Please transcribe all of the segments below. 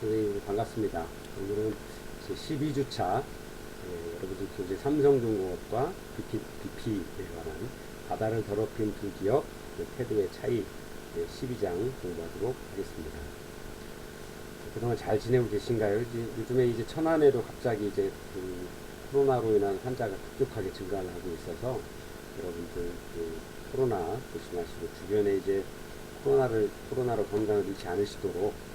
선생님 반갑습니다. 오늘은 12주차 예, 여러분들 교재 삼성중공업과 BP, BP에 관한 바다를 더럽힌 두 기업 그 태도의 차이 예, 12장 공부하도록 하겠습니다. 그동안 잘 지내고 계신가요? 이제 요즘에 이제 천안에도 갑자기 이제 그 코로나로 인한 환자가 급격하게 증가를 하고 있어서 여러분들 그 코로나 조심하시고 주변에 이제 코로나를 코로나로 건강을 잃지 않으시도록 음,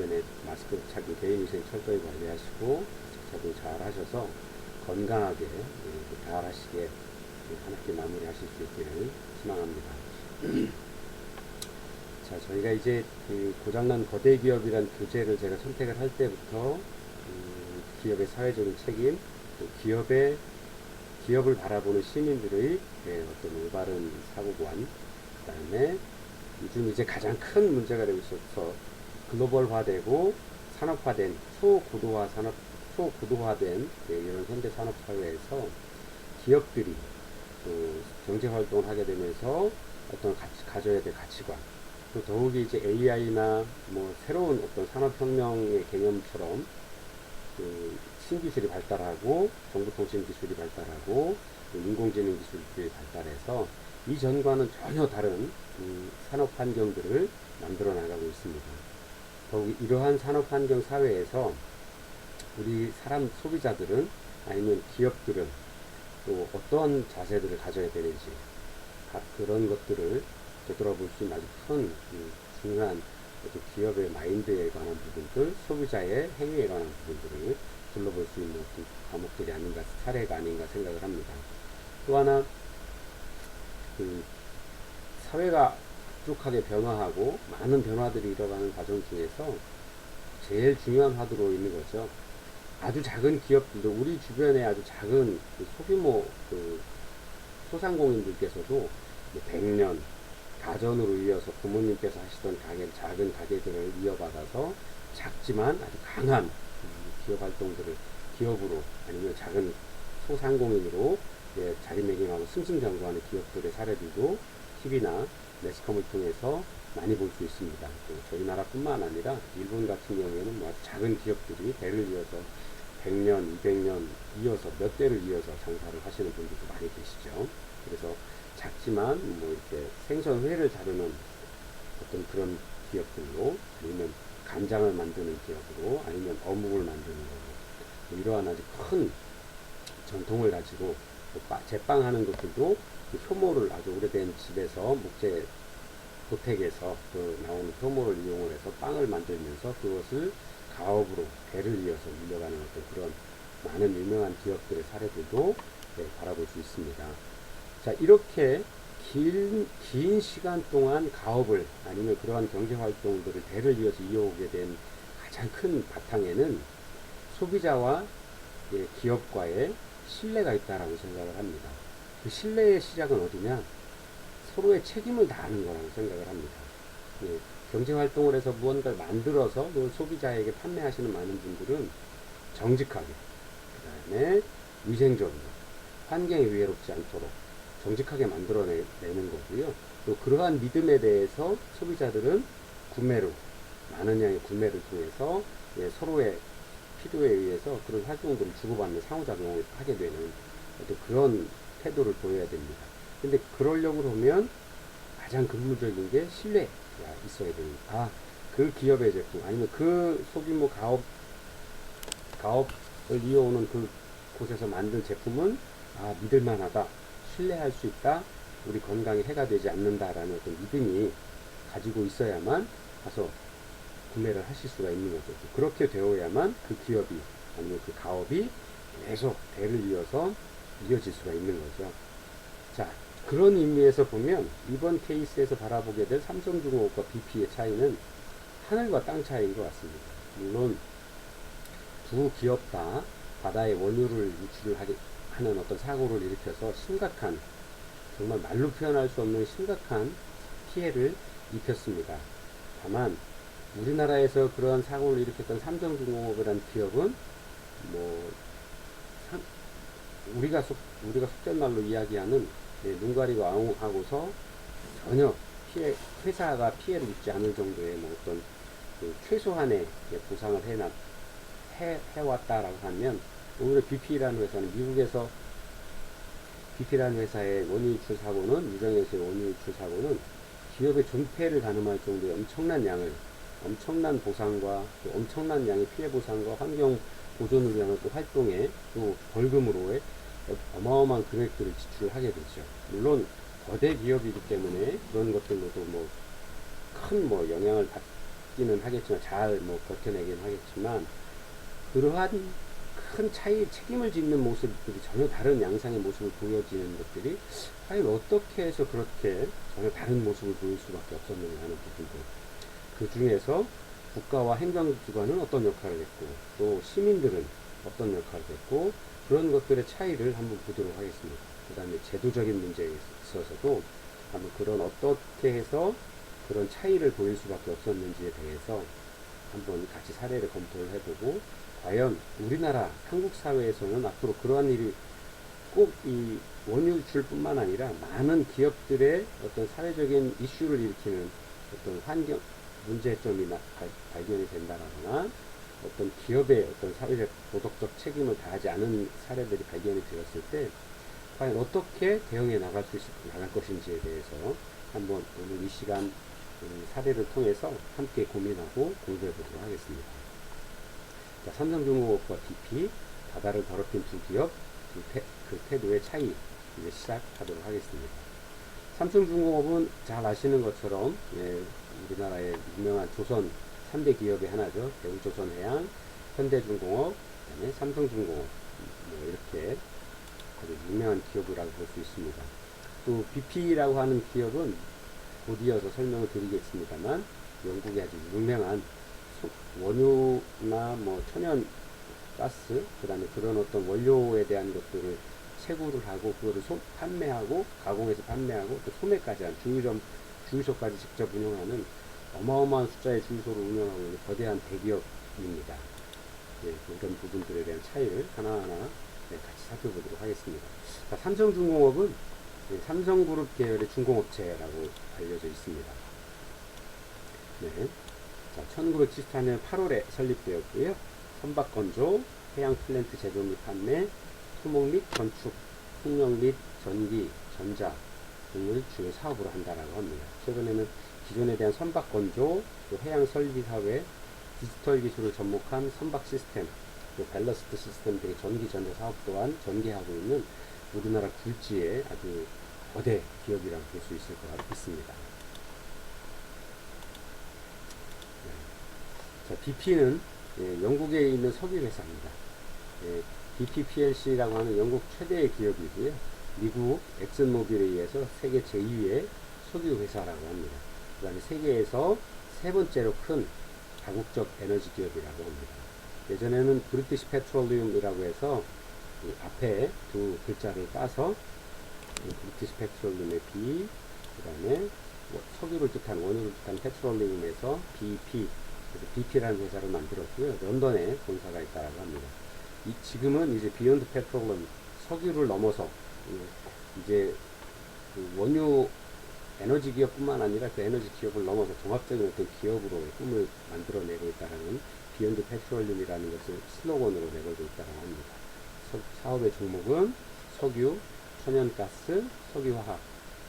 주변에 마스크 착용, 개인위생 철저히 관리하시고 식사도 잘 하셔서 건강하게 예, 잘 하시게 한 학기 마무리 하실 수 있기를 희망합니다. 자, 저희가 이제 그 고장난 거대 기업이란 교재를 제가 선택을 할 때부터 음, 기업의 사회적인 책임, 또 기업의 기업을 바라보는 시민들의 예, 어떤 올바른 사고관, 그 다음에 요즘 이제 가장 큰 문제가 되고 있어서 글로벌화되고 산업화된 초고도화 산업 초고도화된 예, 이런 현대 산업 사회에서 기업들이 또 경제 활동을 하게 되면서 어떤 가치, 가져야 될 가치관 또 더욱이 이제 AI나 뭐 새로운 어떤 산업혁명의 개념처럼 그 신기술이 발달하고 정보통신 기술이 발달하고 또 인공지능 기술들이 발달해서 이전과는 전혀 다른 음, 산업 환경들을 만들어 나가고 있습니다. 더욱 이러한 산업 환경 사회에서 우리 사람 소비자들은 아니면 기업들은 또 어떤 자세들을 가져야 되는지 각 그런 것들을 되돌아볼 수 있는 아주 큰 음, 중요한 기업의 마인드에 관한 부분들, 소비자의 행위에 관한 부분들을 둘러볼 수 있는 어떤 과목들이 아닌가, 사례가 아닌가 생각을 합니다. 또 하나, 그, 사회가 급속하게 변화하고 많은 변화들이 일어나는 과정 중에서 제일 중요한 화두로 있는 거죠. 아주 작은 기업들도 우리 주변에 아주 작은 그 소규모 그 소상공인들께서도 100년 가전으로 이어서 부모님께서 하시던 가게, 작은 가게들을 이어받아서 작지만 아주 강한 음, 기업 활동들을 기업으로 아니면 작은 소상공인으로 예, 자리매김하고 승승장구하는 기업들의 사례들도 TV나 매스컴을 통해서 많이 볼 수 있습니다. 또 저희 나라뿐만 아니라 일본 같은 경우에는 뭐 작은 기업들이 대를 이어서 100년, 200년 이어서 몇 대를 이어서 장사를 하시는 분들도 많이 계시죠. 그래서 작지만 뭐 이렇게 생선 회를 다루는 어떤 그런 기업들로 아니면 간장을 만드는 기업으로 아니면 어묵을 만드는 거로 뭐 이러한 아주 큰 전통을 가지고 또 빠- 제빵하는 것들도 그 효모를 아주 오래된 집에서 목재 고택에서 그 나오는 효모를 이용을 해서 빵을 만들면서 그것을 가업으로 대를 이어서 물려가는 어떤 그런 많은 유명한 기업들의 사례들도 네, 바라볼 수 있습니다. 자, 이렇게 긴, 긴 시간 동안 가업을 아니면 그러한 경제 활동들을 대를 이어서 이어오게 된 가장 큰 바탕에는 소비자와 예, 기업과의 신뢰가 있다라고 생각을 합니다. 그 신뢰의 시작은 어디냐? 서로의 책임을 다하는 거라고 생각을 합니다. 예, 경제 활동을 해서 무언가를 만들어서 또 소비자에게 판매하시는 많은 분들은 정직하게, 그 다음에 위생적으로, 환경에 위해롭지 않도록 정직하게 만들어내는 거고요. 또 그러한 믿음에 대해서 소비자들은 구매로, 많은 양의 구매를 통해서 예, 서로의 필요에 의해서 그런 활동들을 주고받는 상호작용을 하게 되는 그런 태도를 보여야 됩니다. 근데 그러려고 하면 가장 근본적인 게 신뢰가 있어야 됩니다. 아, 그 기업의 제품, 아니면 그 소규모 가업, 가업을 이어오는 그 곳에서 만든 제품은 아, 믿을만하다, 신뢰할 수 있다, 우리 건강에 해가 되지 않는다라는 어떤 믿음이 가지고 있어야만 가서 구매를 하실 수가 있는 거죠. 그렇게 되어야만 그 기업이 아니면 그 가업이 계속 대를 이어서 이어질 수가 있는 거죠. 자, 그런 의미에서 보면 이번 케이스에서 바라보게 될 삼성중공업과 BP의 차이는 하늘과 땅 차이인 것 같습니다. 물론 두 기업 다 바다의 원유를 유출을 하는 어떤 사고를 일으켜서 심각한 정말 말로 표현할 수 없는 심각한 피해를 입혔습니다. 다만 우리나라에서 그러한 사고를 일으켰던 삼성중공업이라는 기업은 뭐 삼- 우리가 속 우리가 속된 말로 이야기하는 예, 눈 가리고 아웅 하고서 전혀 피해 회사가 피해를 입지 않을 정도의 뭐 어떤 그 최소한의 예, 보상을 해놨, 해, 해왔다라고 하면 오히려 BP라는 회사는 미국에서 BP라는 회사의 원유 유출 사고는 유정에서의 원유 유출 사고는 기업의 존폐를 가늠할 정도의 엄청난 양을 엄청난 보상과 또 엄청난 양의 피해 보상과 환경 보존을 위한 또 활동에 또 벌금으로의 어마어마한 금액들을 지출을 하게 되죠. 물론 거대 기업이기 때문에 그런 것들로도 뭐큰뭐 영향을 받기는 하겠지만 잘 뭐 버텨내긴 하겠지만 그러한 큰 차이 책임을 짓는 모습들이 전혀 다른 양상의 모습을 보여지는 것들이 과연 어떻게 해서 그렇게 전혀 다른 모습을 보일 수밖에 없었는가 하는 부분들 그 중에서 국가와 행정기관은 어떤 역할을 했고 또 시민들은 어떤 역할을 했고 그런 것들의 차이를 한번 보도록 하겠습니다. 그 다음에 제도적인 문제에 있어서도 한번 그런 어떻게 해서 그런 차이를 보일 수밖에 없었는지에 대해서 한번 같이 사례를 검토를 해보고 과연 우리나라 한국 사회에서는 앞으로 그러한 일이 꼭 이 원유 유출뿐만 아니라 많은 기업들의 어떤 사회적인 이슈를 일으키는 어떤 환경 문제점이 발견이 된다거나 어떤 기업의 어떤 사회적 도덕적 책임을 다하지 않은 사례들이 발견이 되었을 때 과연 어떻게 대응해 나갈 수 있을 나갈 것인지에 대해서 한번 오늘 이 시간 음, 사례를 통해서 함께 고민하고 공부해 보도록 하겠습니다. 자, 삼성중공업과 BP 바다를 더럽힌 두 기업 그, 태, 그 태도의 차이 이제 시작하도록 하겠습니다. 삼성중공업은 잘 아시는 것처럼 예, 우리나라의 유명한 조선 3대 기업의 하나죠. 대우조선해양, 현대중공업, 그다음에 삼성중공업 뭐 이렇게 아주 유명한 기업이라고 볼 수 있습니다. 또 BP라고 하는 기업은 곧 이어서 설명을 드리겠습니다만 영국의 아주 유명한 원유나 뭐 천연 가스 그다음에 그런 어떤 원료에 대한 것들을 채굴을 하고 그거를 소, 판매하고 가공해서 판매하고 또 소매까지 한 주유점 주유소까지 직접 운영하는 어마어마한 숫자의 주유소를 운영하고 있는 거대한 대기업입니다. 네, 그런 부분들에 대한 차이를 하나하나 네, 같이 살펴보도록 하겠습니다. 자, 삼성중공업은 네, 삼성그룹 계열의 중공업체라고 알려져 있습니다. 네. 자, 1974년 8월에 설립되었고요. 선박 건조, 해양 플랜트 제조 및 판매, 토목 및 건축, 풍력 및 전기, 전자 등을 주요 사업으로 한다라고 합니다. 최근에는 기존에 대한 선박 건조, 또 해양 설비 사회, 디지털 기술을 접목한 선박 시스템, 또 밸러스트 시스템 등의 전기 전자 사업 또한 전개하고 있는 우리나라 굴지의 아주 거대 기업이라고 볼 수 있을 것 같습니다. 자, BP는 예, 영국에 있는 석유 회사입니다. 예, BP PLC라고 하는 영국 최대의 기업이고요. 미국 엑슨모빌에 의해서 세계 제2의 석유 회사라고 합니다. 그 다음에 세계에서 세 번째로 큰 다국적 에너지 기업이라고 합니다. 예전에는 브리티시 페트롤리움이라고 해서 이 앞에 두 글자를 따서 브리티시 페트롤리움의 B, 그 다음에 석유를 뜻한 원유를 뜻한 페트롤리움에서 BP, 그래서 BP라는 회사를 만들었고요. 런던에 본사가 있다라고 합니다. 이, 지금은 이제 비욘드 페트롤럼 석유를 넘어서 이제 그 원유 에너지 기업뿐만 아니라 그 에너지 기업을 넘어서 종합적인 어떤 기업으로 꿈을 만들어내고 있다는 비욘드 페트롤륨이라는 것을 슬로건으로 내걸고 있다고 합니다. 서, 사업의 종목은 석유, 천연가스, 석유화학,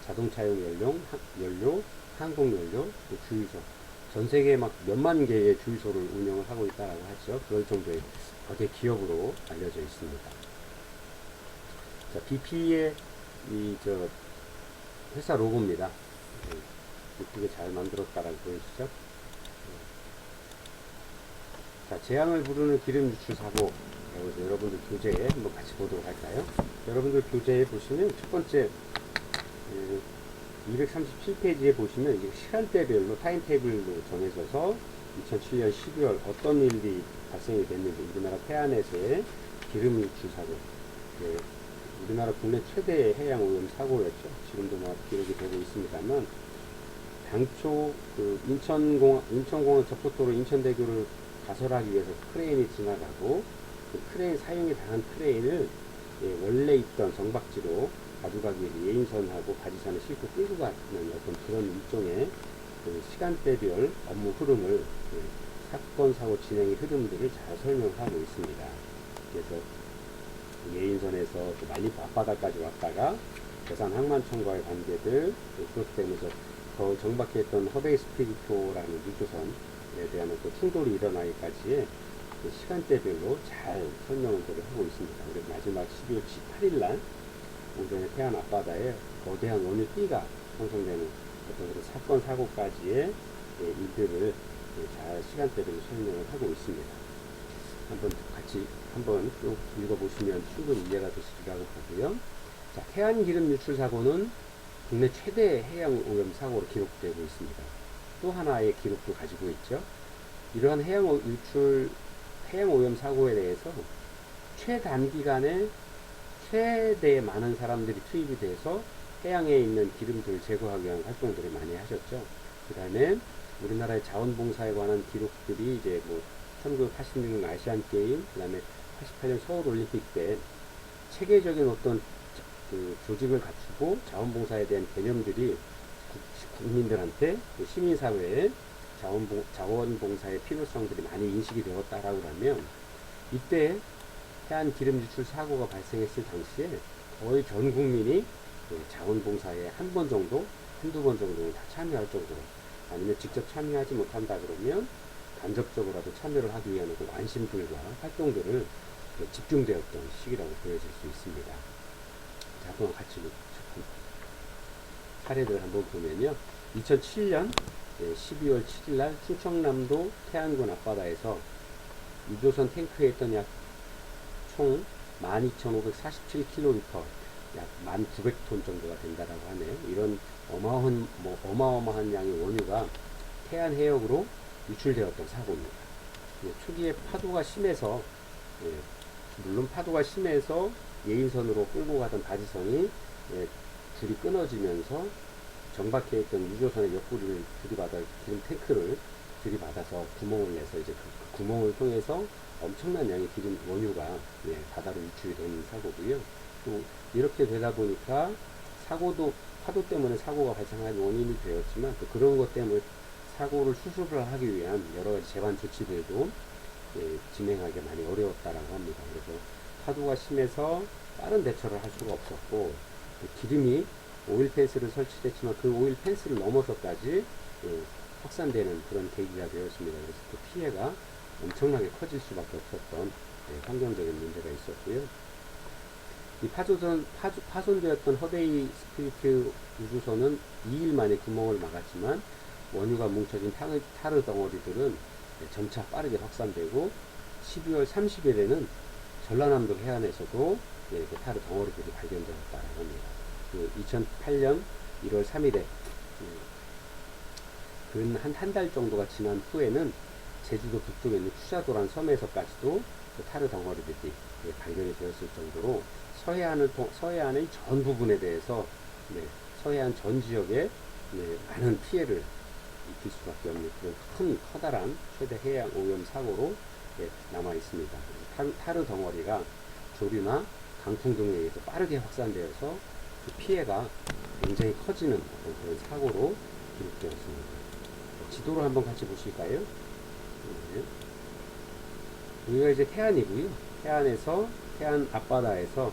자동차용 연료, 연료, 항공연료, 또 주유소. 전 세계에 막 몇만 개의 주유소를 운영을 하고 있다라고 하죠. 그럴 정도의 거대 기업으로 알려져 있습니다. 자, BP의 이 저 회사 로고입니다. 네, 예쁘게 잘 만들었다라고 보이시죠? 네. 자, 재앙을 부르는 기름 유출 사고. 여기서 여러분들 교재에 한번 같이 보도록 할까요? 여러분들 교재에 보시면 첫 번째 예, 237페이지에 보시면 이게 시간대별로 타임테이블로 정해져서 2007년 12월 어떤 일이 발생이 됐는지 우리나라 태안에서의 기름 유출 사고 네, 우리나라 국내 최대의 해양 오염 사고였죠. 지금도 뭐 기록이 되고 있습니다만 당초 그 인천공항 인천공항 접속도로 인천대교를 가설하기 위해서 크레인이 지나가고 그 크레인 사용이 당한 크레인을 예, 원래 있던 정박지로 가져가기 위해 예인선하고 바지선을 싣고 끌고 가는 어떤 그런 일종의 그 시간대별 업무 흐름을 그 사건 사고 진행의 흐름들을 잘 설명하고 있습니다. 그래서 예인선에서 그 말리 앞바다까지 왔다가 대산 항만청과의 관계들 또 그렇게 되면서 더 정박했던 허베이 스피리토라는 유조선에 대한 또 충돌이 일어나기까지의 그 시간대별로 잘 설명을 하고 있습니다. 그래서 마지막 12월 8일 날 오전에 태안 앞바다에 거대한 원유 띠가 형성되는 어떤 그런 사건 사고까지의 예, 일들을 예, 잘 시간대별로 설명을 하고 있습니다. 한번 같이 한번 쭉 읽어보시면 충분히 이해가 되시리라고 보고요. 자, 태안 기름 유출 사고는 국내 최대 해양 오염 사고로 기록되고 있습니다. 또 하나의 기록도 가지고 있죠. 이러한 해양 오- 유출 해양 오염 사고에 대해서 최단기간에 최대 많은 사람들이 투입이 돼서 해양에 있는 기름들을 제거하기 위한 활동들을 많이 하셨죠. 그 다음에 우리나라의 자원봉사에 관한 기록들이 이제 뭐 1986년 아시안 게임, 그 다음에 88년 서울 올림픽 때 체계적인 어떤 자- 그 조직을 갖추고 자원봉사에 대한 개념들이 국- 국민들한테 또 시민사회에 자원봉, 자원봉사의 필요성들이 많이 인식이 되었다라고 하면 이때 해안 기름 유출 사고가 발생했을 당시에 거의 전 국민이 그 자원봉사에 한 번 정도, 한두 번 정도는 다 참여할 정도로 아니면 직접 참여하지 못한다 그러면 간접적으로라도 참여를 하기 위한 그 관심들과 활동들을 그 집중되었던 시기라고 보여질 수 있습니다. 자, 한번 같이 사례를 한번 보면요. 2007년 12월 7일 날 충청남도 태안군 앞바다에서 유조선 탱크에 있던 약 총 12,547kl, 약 1,900톤 정도가 된다라고 하네요. 이런 어마어마한, 뭐, 어마어마한 양의 원유가 태안 해역으로 유출되었던 사고입니다. 예, 초기에 파도가 심해서, 예, 물론 파도가 심해서 예인선으로 끌고 가던 바지선이 예, 줄이 끊어지면서 정박해 있던 유조선의 옆구리를 들이받아 기름 탱크를 들이받아서 구멍을 내서 이제 그, 그 구멍을 통해서 엄청난 양의 기름 원유가 예, 바다로 유출이 되는 사고고요. 또 이렇게 되다 보니까 사고도 파도 때문에 사고가 발생한 원인이 되었지만 또 그런 것 때문에 사고를 수습을 하기 위한 여러 가지 재반 조치들도 예, 진행하기 많이 어려웠다라고 합니다. 그래서 파도가 심해서 빠른 대처를 할 수가 없었고 그 기름이 오일 펜스를 설치됐지만 그 오일 펜스를 넘어서까지 예, 확산되는 그런 계기가 되었습니다. 그래서 그 피해가 엄청나게 커질 수밖에 없었던 예, 환경적인 문제가 있었고요. 이 파손, 파손되었던 허데이 스피리트 우주선은 2일 만에 구멍을 막았지만 원유가 뭉쳐진 타르, 타르 덩어리들은 예, 점차 빠르게 확산되고 12월 30일에는 전라남도 해안에서도 예, 그 타르 덩어리들이 발견되었다고 합니다. 그 2008년 1월 3일에 근 한 한 달 정도가 지난 후에는 제주도 북쪽에 있는 추자도란 섬에서까지도 그 타르 덩어리들이 예, 발견이 되었을 정도로 서해안을 통, 서해안의 전 부분에 대해서 네, 서해안 전 지역에 네, 많은 피해를 입힐 수밖에 없는 그런 큰 커다란 최대 해양 오염 사고로 예, 남아 있습니다. 타르, 덩어리가 조류나 강풍 등에 의해서 빠르게 확산되어서 그 피해가 굉장히 커지는 그런 사고로 기록되었습니다. 지도를 한번 같이 보실까요? 네. 여기가 이제 태안이고요. 태안에서 태안 앞바다에서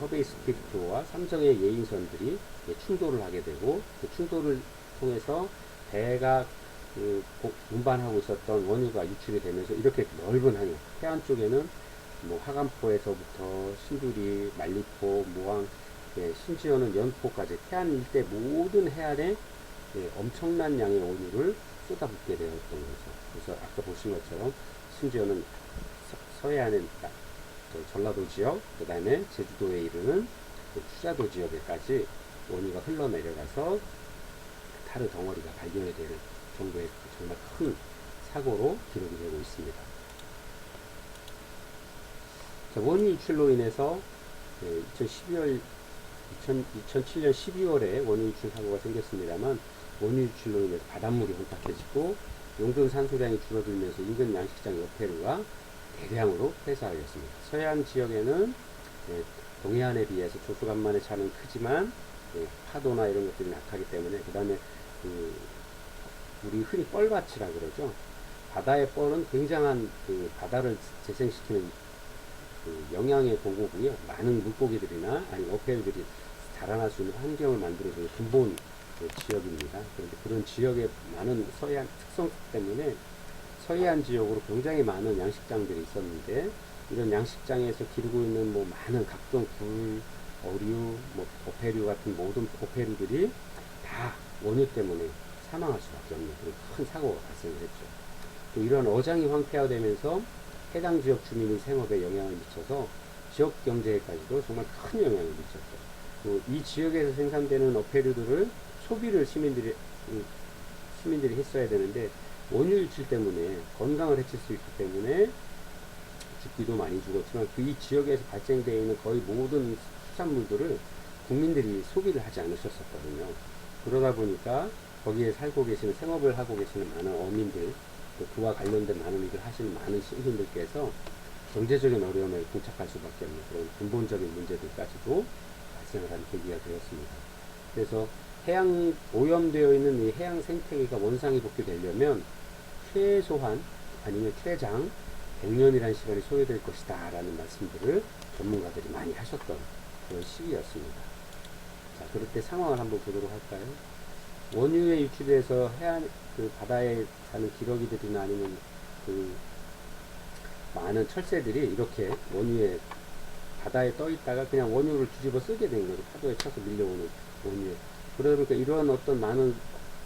허베이 스피리트와 삼성의 예인선들이 이제 충돌을 하게 되고 그 충돌을 통해서 배가 그 고- 운반하고 있었던 원유가 유출이 되면서 이렇게 넓은 항해 태안 쪽에는 뭐 하간포에서부터 신두리, 말리포, 모항, 예, 심지어는 연포까지 태안 일대 모든 해안에 예, 엄청난 양의 원유를 쏟아붓게 되었던 거죠. 그래서 아까 보신 것처럼 심지어는 서, 해안은 전라도 지역, 그 다음에 제주도에 이르는 그 추자도 지역에까지 원유가 흘러내려가서 타르 덩어리가 발견이 되는 정도의 정말 큰 사고로 기록이 되고 있습니다. 자, 원유 유출로 인해서 2012월 2007년 12월에 원유 유출 사고가 생겼습니다만 원유 유출로 인해서 바닷물이 혼탁해지고 용존 산소량이 줄어들면서 인근 양식장 옆에루가 대량으로 폐사하였습니다. 서해안 지역에는 예, 동해안에 비해서 조수간만의 차는 크지만 예, 파도나 이런 것들이 약하기 때문에 그 다음에 그 우리 흔히 뻘밭이라 그러죠. 바다의 뻘은 굉장한 그 바다를 재생시키는 그 영양의 보고고요. 많은 물고기들이나 아니면 어패들이 자라날 수 있는 환경을 만들어주는 근본 그 지역입니다. 그런데 그런 지역의 많은 서해안 특성 때문에 서해안 지역으로 굉장히 많은 양식장들이 있었는데 이런 양식장에서 기르고 있는 뭐 많은 각종 굴, 어류, 뭐 어패류 같은 모든 어패류들이 다 원유 때문에 사망할 수밖에 없는 그런 큰 사고가 발생을 했죠. 또 이런 어장이 황폐화되면서 해당 지역 주민의 생업에 영향을 미쳐서 지역 경제에까지도 정말 큰 영향을 미쳤죠. 또 이 지역에서 생산되는 어패류들을 소비를 시민들이 음, 시민들이 했어야 되는데 원유 유출 때문에 건강을 해칠 수 있기 때문에 죽기도 많이 죽었지만 그 이 지역에서 발생되어 있는 거의 모든 수산물들을 국민들이 소비를 하지 않으셨었거든요. 그러다 보니까 거기에 살고 계시는 생업을 하고 계시는 많은 어민들 또 그와 관련된 많은 일을 하시는 많은 시민들께서 경제적인 어려움에 봉착할 수밖에 없는 그런 근본적인 문제들까지도 발생을 한 계기가 되었습니다. 그래서 해양 오염되어 있는 이 해양 생태계가 원상이 복귀되려면 최소한 아니면 최장 100년이라는 시간이 소요될 것이다 라는 말씀들을 전문가들이 많이 하셨던 그런 시기였습니다. 자, 그럴 때 상황을 한번 보도록 할까요? 원유에 유출돼서 해안, 그 바다에 사는 기러기들이나 아니면 그 많은 철새들이 이렇게 원유에 바다에 떠 있다가 그냥 원유를 뒤집어 쓰게 된 거죠. 파도에 쳐서 밀려오는 원유에. 그러니까 이러한 어떤 많은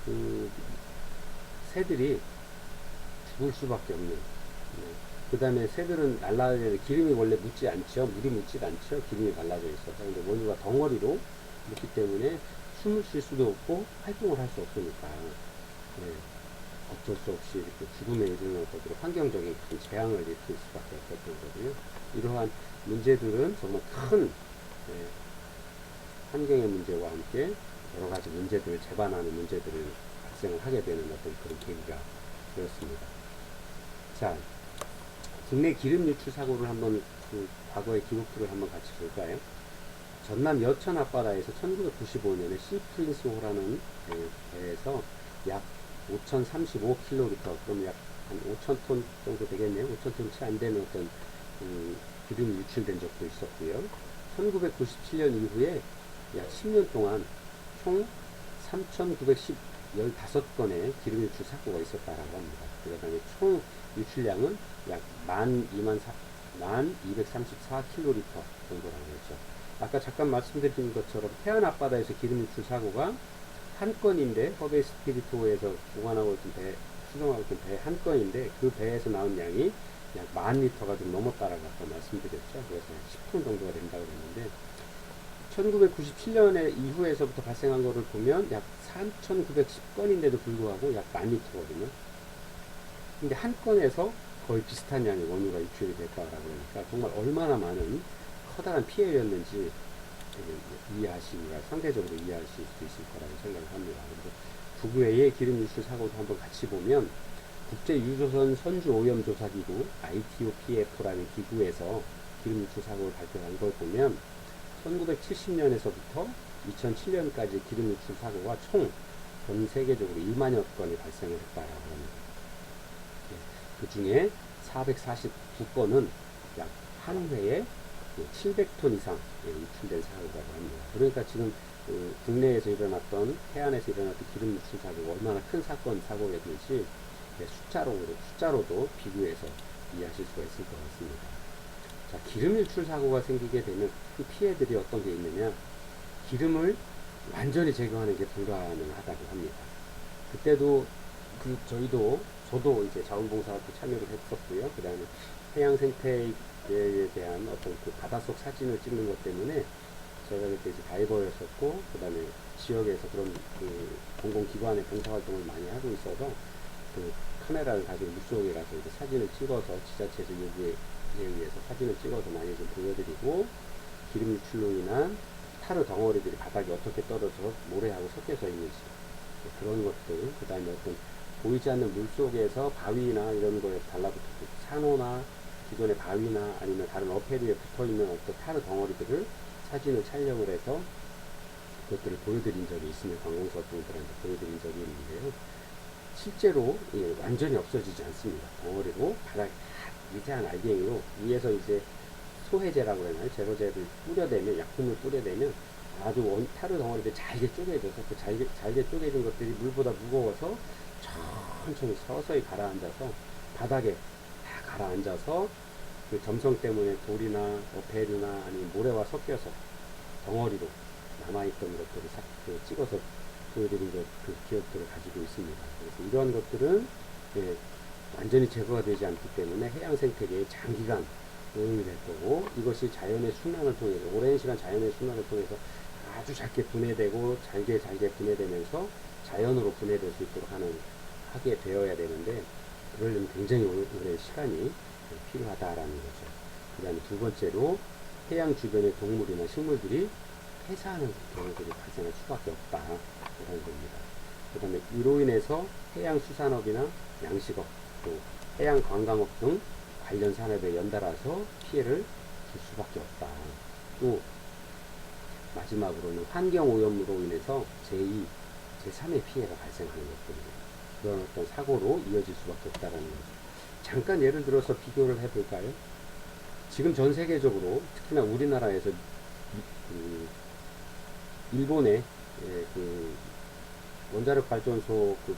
그 새들이 죽을 수밖에 없는. 네. 그 다음에 새들은 날라야 되는 기름이 원래 묻지 않죠. 물이 묻지 않죠. 기름이 발라져 있어서. 근데 원유가 덩어리로 묻기 때문에 숨을 쉴 수도 없고 활동을 할 수 없으니까. 네. 어쩔 수 없이 이렇게 죽음에 이르는 것으로 환경적인 큰 재앙을 일으킬 수밖에 없었던 거고요. 이러한 문제들은 정말 큰 예, 환경의 문제와 함께 여러 가지 문제들을 재반하는 문제들을 발생을 하게 되는 어떤 그런 계기가 되었습니다. 자, 국내 기름 유출 사고를 한번 그 과거의 기록들을 한번 같이 볼까요? 전남 여천 앞바다에서 1995년에 시 프린스 호라는 배에서 약 5,035km, 그럼 약 한 5,000톤 정도 되겠네요. 5,000톤 채 안 되는 어떤 음, 기름이 유출된 적도 있었고요. 1997년 이후에 약 10년 동안 총 3,915건의 기름 유출 사고가 있었다라고 합니다. 그다음에 총 유출량은 약 12,234kl 정도라고 했죠. 아까 잠깐 말씀드린 것처럼 태안 앞바다에서 기름 유출 사고가 한 건인데 허베 스피리토에서 보관하고 있던 배, 수송하고 있던 배 한 건인데 그 배에서 나온 양이 약 만 리터가 좀 넘었다라고 아까 말씀드렸죠. 그래서 10톤 정도가 된다고 그랬는데 1997년에 이후에서부터 발생한 거를 보면 약 3,910건인데도 불구하고 약 만 리터거든요. 근데 한 건에서 거의 비슷한 양의 원유가 유출이 됐다라고 하니까 정말 얼마나 많은 커다란 피해였는지 이해하시기가 상대적으로 이해하실 수 있을 거라고 생각을 합니다. 그래서 북외의 기름 유출 사고도 한번 같이 보면 국제 유조선 선주 오염 조사 기구 ITOPF라는 기구에서 기름 유출 사고를 발표한 걸 보면 1970년에서부터 2007년까지 기름 유출 사고가 총 전 세계적으로 1만여 건이 발생을 했다라고 합니다. 그 중에 449건은 약 한 회에 700톤 이상 유출된 사고라고 합니다. 그러니까 지금 그 국내에서 일어났던 해안에서 일어났던 기름 유출 사고가 얼마나 큰 사건 사고였는지 숫자로 숫자로도 비교해서 이해하실 수가 있을 것 같습니다. 자, 기름 유출 사고가 생기게 되면 그 피해들이 어떤 게 있느냐? 기름을 완전히 제거하는 게 불가능하다고 합니다. 그때도 그 저희도 저도 이제 자원봉사활동 참여를 했었고요. 그 다음에 해양 생태계에 대한 어떤 그 바닷속 사진을 찍는 것 때문에 제가 그때 이제 다이버였었고, 그 다음에 지역에서 그런 그 공공기관의 봉사활동을 많이 하고 있어서 그 카메라를 가지고 물속에 가서 이제 사진을 찍어서 지자체에서 요구에 의해서 사진을 찍어서 많이 좀 보여드리고 기름 인한 타르 덩어리들이 바닥에 어떻게 떨어져 모래하고 섞여져 있는지 그런 것들, 그 다음에 어떤 보이지 않는 물 속에서 바위나 이런 거에 달라붙은 산호나 기존의 바위나 아니면 다른 어패류에 붙어 있는 어떤 타르 덩어리들을 사진을 촬영을 해서 그것들을 보여드린 적이 있으면 관공서 분들한테 보여드린 적이 있는데요. 실제로 예, 완전히 없어지지 않습니다. 덩어리로 바닥에 다 미세한 알갱이로 위에서 이제 소해제라고 하나요? 제거제를 뿌려대면 약품을 뿌려대면 아주 원, 타르 덩어리들이 잘게 쪼개져서 그 잘게, 잘게 쪼개진 것들이 물보다 무거워서 천천히 서서히 가라앉아서 바닥에 다 가라앉아서 그 점성 때문에 돌이나 어패류나 아니면 모래와 섞여서 덩어리로 남아있던 것들을 싹 그 찍어서 보여드린 것, 그 기억들을 가지고 있습니다. 그래서 이러한 것들은 예, 완전히 제거가 되지 않기 때문에 해양 생태계에 장기간 오염이 될 거고 이것이 자연의 순환을 통해서 오랜 시간 자연의 순환을 통해서 아주 작게 분해되고 잘게 잘게 분해되면서 자연으로 분해될 수 있도록 하는 하게 되어야 되는데 그러려면 굉장히 오래- 시간이 필요하다라는 거죠. 그 다음에 두 번째로 해양 주변의 동물이나 식물들이 폐사하는 경우들이 발생할 수밖에 없다라는 겁니다. 그 다음에 이로 인해서 해양 수산업이나 양식업, 또 해양 관광업 등 관련 산업에 연달아서 피해를 줄 수밖에 없다. 또 마지막으로는 환경 오염으로 인해서 제2, 제3의 피해가 발생하는 것들입니다. 그런 어떤 사고로 이어질 수밖에 없다라는 거죠. 잠깐 예를 들어서 비교를 해볼까요? 지금 전 세계적으로 특히나 우리나라에서 이- 그 일본의 예, 그 원자력 발전소 그,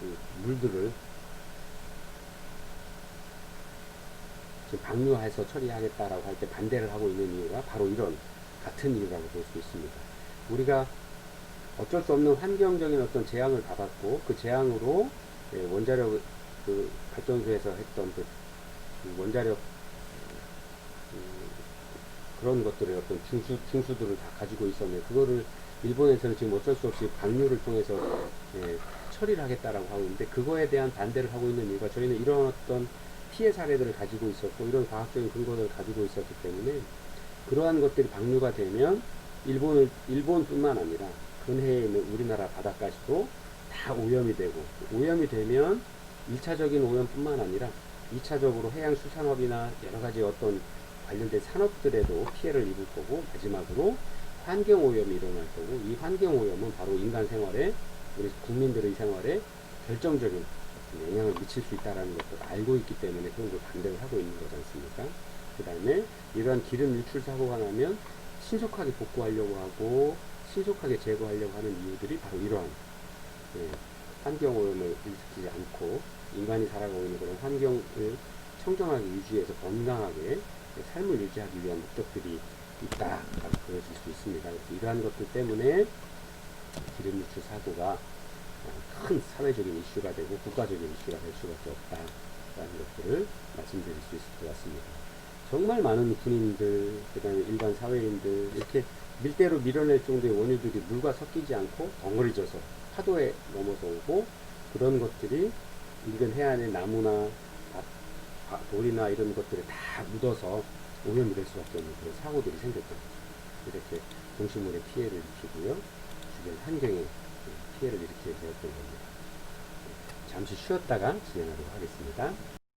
그 물들을 지금 방류해서 처리하겠다라고 할 때 반대를 하고 있는 이유가 바로 이런 같은 이유라고 볼 수 있습니다. 우리가 어쩔 수 없는 환경적인 어떤 재앙을 받았고 그 재앙으로 예, 원자력 그 발전소에서 했던 그, 그 원자력 음, 그런 것들의 어떤 중수, 중수들을 다 가지고 있었는데 그거를 일본에서는 지금 어쩔 수 없이 방류를 통해서 예, 처리를 하겠다라고 하고 있는데 그거에 대한 반대를 하고 있는 이유가 저희는 이런 어떤 피해 사례들을 가지고 있었고 이런 과학적인 근거들을 가지고 있었기 때문에 그러한 것들이 방류가 되면 일본을 일본뿐만 아니라 근해에 있는 우리나라 바닷가시도 다 오염이 되고 오염이 되면 1차적인 오염뿐만 아니라 2차적으로 해양 수산업이나 여러 가지 어떤 관련된 산업들에도 피해를 입을 거고 마지막으로 환경 오염이 일어날 거고 이 환경 오염은 바로 인간 생활에 우리 국민들의 생활에 결정적인 영향을 미칠 수 있다는 것을 알고 있기 때문에 그런 걸 반대를 하고 있는 거지 않습니까? 그 다음에 이러한 기름 유출 사고가 나면 신속하게 복구하려고 하고 신속하게 제거하려고 하는 이유들이 바로 이러한 예, 환경 오염을 일으키지 않고 인간이 살아가고 있는 그런 환경을 청정하게 유지해서 건강하게 삶을 유지하기 위한 목적들이 있다라고 보여질 수 있습니다. 이러한 것들 때문에 기름 유출 사고가 어, 큰 사회적인 이슈가 되고 국가적인 이슈가 될 수밖에 없다 라는 것들을 말씀드릴 수 있을 것 같습니다. 정말 많은 군인들, 그 다음에 일반 사회인들, 이렇게 밀대로 밀어낼 정도의 원유들이 물과 섞이지 않고 덩어리져서 파도에 넘어서 오고 그런 것들이 인근 해안의 나무나 돌이나 이런 것들에 다 묻어서 오염이 될 수밖에 없는 그런 사고들이 거죠. 이렇게 동식물에 피해를 일으키고요. 주변 환경에 피해를 일으키게 되었던 겁니다. 잠시 쉬었다가 진행하도록 하겠습니다.